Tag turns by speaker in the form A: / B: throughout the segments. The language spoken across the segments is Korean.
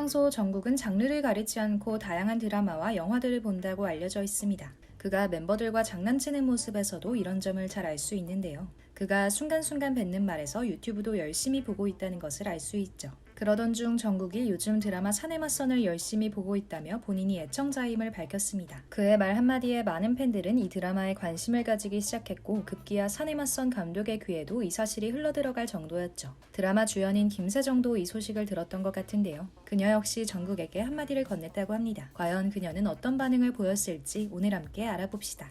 A: 평소 정국은 장르를 가리지 않고 다양한 드라마와 영화들을 본다고 알려져 있습니다. 그가 멤버들과 장난치는 모습에서도 이런 점을 잘 알 수 있는데요. 그가 순간순간 뱉는 말에서 유튜브도 열심히 보고 있다는 것을 알 수 있죠. 그러던 중 정국이 요즘 드라마 사내 맞선을 열심히 보고 있다며 본인이 애청자임을 밝혔습니다. 그의 말 한마디에 많은 팬들은 이 드라마에 관심을 가지기 시작했고 급기야 사내 맞선 감독의 귀에도 이 사실이 흘러들어갈 정도였죠. 드라마 주연인 김세정도 이 소식을 들었던 것 같은데요. 그녀 역시 정국에게 한마디를 건넸다고 합니다. 과연 그녀는 어떤 반응을 보였을지 오늘 함께 알아봅시다.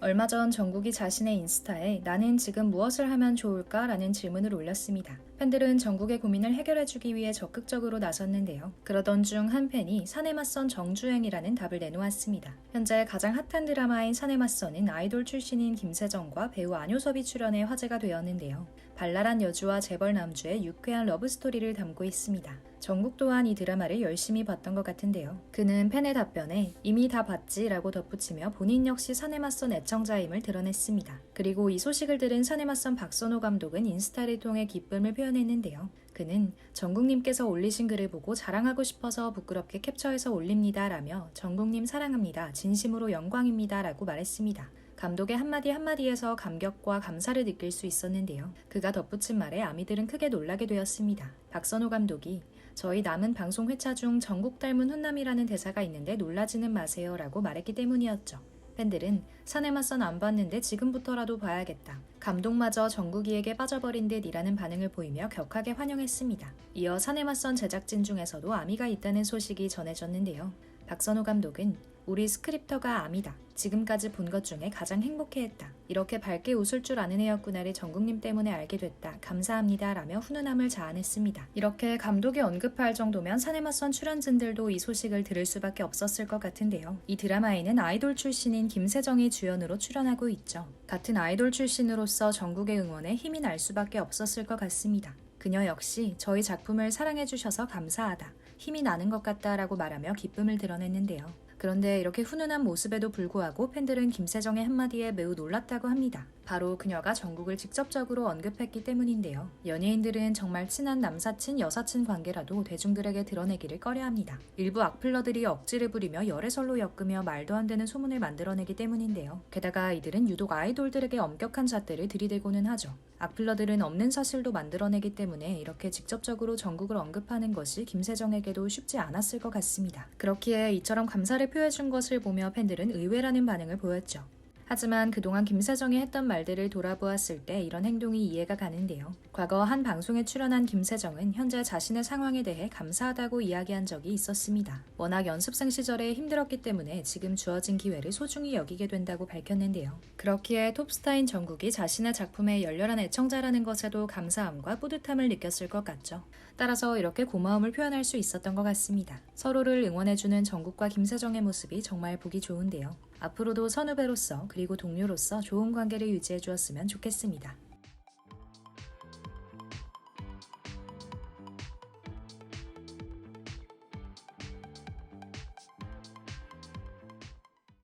A: 얼마 전 정국이 자신의 인스타에 나는 지금 무엇을 하면 좋을까? 라는 질문을 올렸습니다. 팬들은 정국의 고민을 해결해주기 위해 적극적으로 나섰는데요. 그러던 중 한 팬이 사내 맞선 정주행이라는 답을 내놓았습니다. 현재 가장 핫한 드라마인 사내 맞선은 아이돌 출신인 김세정과 배우 안효섭이 출연해 화제가 되었는데요. 발랄한 여주와 재벌 남주의 유쾌한 러브스토리를 담고 있습니다. 정국 또한 이 드라마를 열심히 봤던 것 같은데요. 그는 팬의 답변에 이미 다 봤지 라고 덧붙이며 본인 역시 사내 맞선 애청자임을 드러냈습니다. 그리고 이 소식을 들은 사내 맞선 박선호 감독은 인스타를 통해 기쁨을 표현 했는데요. 그는 정국님께서 올리신 글을 보고 자랑하고 싶어서 부끄럽게 캡처해서 올립니다 라며 정국님 사랑합니다. 진심으로 영광입니다 라고 말했습니다. 감독의 한마디 한마디에서 감격과 감사를 느낄 수 있었는데요. 그가 덧붙인 말에 아미들은 크게 놀라게 되었습니다. 박선호 감독이 저희 남은 방송 회차 중 전국 닮은 훈남이라는 대사가 있는데 놀라지는 마세요 라고 말했기 때문이었죠. 팬들은 사내 맞선 안 봤는데 지금부터라도 봐야겠다. 감독마저 정국이에게 빠져버린 듯이라는 반응을 보이며 격하게 환영했습니다. 이어 사내 맞선 제작진 중에서도 아미가 있다는 소식이 전해졌는데요. 박선호 감독은 우리 스크립터가 아미다. 지금까지 본 것 중에 가장 행복해했다. 이렇게 밝게 웃을 줄 아는 애였구나를 정국님 때문에 알게 됐다. 감사합니다. 라며 훈훈함을 자아냈습니다. 이렇게 감독이 언급할 정도면 사내 맞선 출연진들도 이 소식을 들을 수밖에 없었을 것 같은데요. 이 드라마에는 아이돌 출신인 김세정이 주연으로 출연하고 있죠. 같은 아이돌 출신으로서 정국의 응원에 힘이 날 수밖에 없었을 것 같습니다. 그녀 역시 저희 작품을 사랑해주셔서 감사하다. 힘이 나는 것 같다라고 말하며 기쁨을 드러냈는데요. 그런데 이렇게 훈훈한 모습에도 불구하고 팬들은 김세정의 한마디에 매우 놀랐다고 합니다. 바로 그녀가 정국을 직접적으로 언급했기 때문인데요. 연예인들은 정말 친한 남사친, 여사친 관계라도 대중들에게 드러내기를 꺼려합니다. 일부 악플러들이 억지를 부리며 열애설로 엮으며 말도 안 되는 소문을 만들어내기 때문인데요. 게다가 이들은 유독 아이돌들에게 엄격한 잣대를 들이대고는 하죠. 악플러들은 없는 사실도 만들어내기 때문에 이렇게 직접적으로 정국을 언급하는 것이 김세정에게도 쉽지 않았을 것 같습니다. 그렇기에 이처럼 감사를 표해준 것을 보며 팬들은 의외라는 반응을 보였죠. 하지만 그동안 김세정이 했던 말들을 돌아보았을 때 이런 행동이 이해가 가는데요. 과거 한 방송에 출연한 김세정은 현재 자신의 상황에 대해 감사하다고 이야기한 적이 있었습니다. 워낙 연습생 시절에 힘들었기 때문에 지금 주어진 기회를 소중히 여기게 된다고 밝혔는데요. 그렇기에 톱스타인 정국이 자신의 작품에 열렬한 애청자라는 것에도 감사함과 뿌듯함을 느꼈을 것 같죠. 따라서 이렇게 고마움을 표현할 수 있었던 것 같습니다. 서로를 응원해주는 정국과 김세정의 모습이 정말 보기 좋은데요. 앞으로도 선후배로서 그리고 동료로서 좋은 관계를 유지해 주었으면 좋겠습니다.